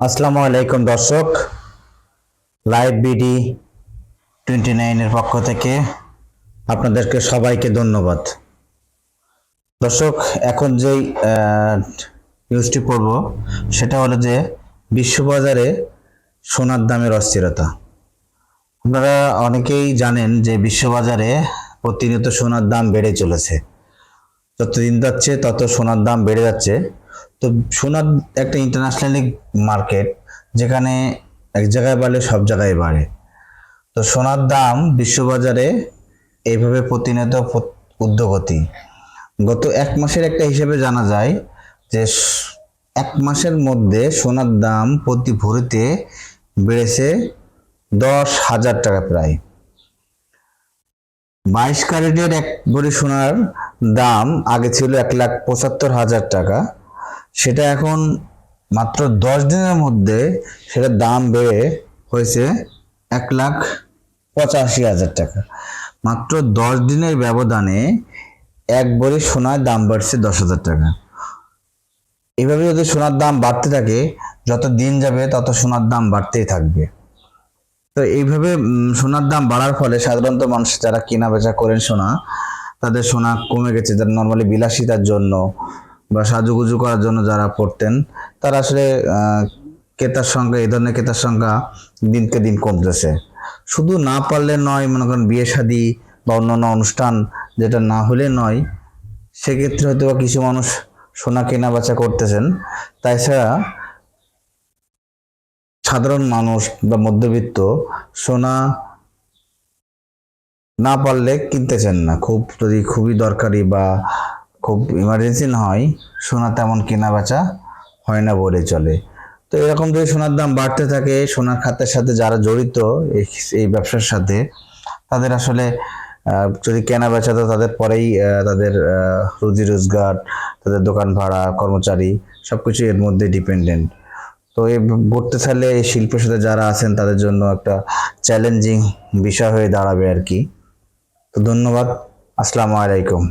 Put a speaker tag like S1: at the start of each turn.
S1: আসসালামু আলাইকুম দর্শক। লাইভ বিডি টোয়েন্টি নাইনের পক্ষ থেকে আপনাদেরকে সবাইকে ধন্যবাদ। দর্শক, এখন যেই নিউজটি পড়ব, সেটা হলো যে বিশ্ববাজারে সোনার দামের অস্থিরতা। আপনারা অনেকেই জানেন যে বিশ্ববাজারে প্রতিনিয়ত সোনার দাম বেড়ে চলেছে। যত দিন যাচ্ছে, তত সোনার দাম বেড়ে যাচ্ছে। তো সোনার একটা ইন্টারন্যাশনালি মার্কেট যেখানে এক জায়গায় বাড়লে সব জায়গায় বাড়ে। তো সোনার দাম বিশ্ববাজারে এইভাবে প্রতিনিয়ত ঊর্ধ্বগতি গত এক মাসের একটা হিসেবে জানা যায় যে এক মাসের মধ্যে সোনার দাম প্রতি ভরিতে বেড়েছে দশ হাজার টাকা প্রায়। বাইশ ক্যারেটের এক ভরি সোনার দাম আগে ছিল এক লাখ পঁচাত্তর হাজার টাকা। সেটা এখন মাত্র দশ দিনের মধ্যে সেটার দাম বেড়ে হয়েছে এক লাখ পঁচাশি হাজার টাকা। মাত্র দশ দিনের ব্যবধানে এক ভরি সোনার দাম বাড়ছে দশ হাজার টাকা। এভাবে যদি সোনার দাম বাড়তে থাকে, যত দিন যাবে তত সোনার দাম বাড়তেই থাকবে। তো এইভাবে সোনার দাম বাড়ার ফলে সাধারণত মানুষ যারা কেনা বেচা করেন সোনা, তাদের সোনা কমে গেছে, যারা নর্মালি বিলাসিতার জন্য বা সাজুগুজু করার জন্য যারা পড়তেন, তারা আসলে ক্রেতার সংখ্যা, এই ধরনের ক্রেতার সংখ্যা দিনকে দিন কমতেছে। শুধু না পারলে নয়, মনে করেন বিয়ে শাদী বা অন্যান্য অনুষ্ঠান যেটা না হলে নয়, সেক্ষেত্রে হয়তো বা কিছু মানুষ সোনা কেনা বেচা করতেছেন। তাছাড়া সাধারণ মানুষ বা মধ্যবিত্ত সোনা না পারলে কিনতেছেন না। খুব যদি খুবই দরকারি বা খুব ইমার্জেন্সি না হয়, সোনা তেমন কেনা বেচা হয় না বলে চলে। তো এরকম যদি সোনার দাম বাড়তে থাকে, সোনার খাতের সাথে যারা জড়িত, এই ব্যবসার সাথে, তাদের আসলে যদি কেনা বেচা তো তাদের পরেই তাদের রুজি রোজগার, তাদের দোকান ভাড়া, কর্মচারী সব কিছু এর মধ্যে ডিপেন্ডেন্ট তো এই করতে চাইলে এই শিল্পের সাথে যারা আছেন, তাদের জন্য একটা চ্যালেঞ্জিং বিষয় হয়ে দাঁড়াবে আর কি। তো ধন্যবাদ। আসসালামু আলাইকুম।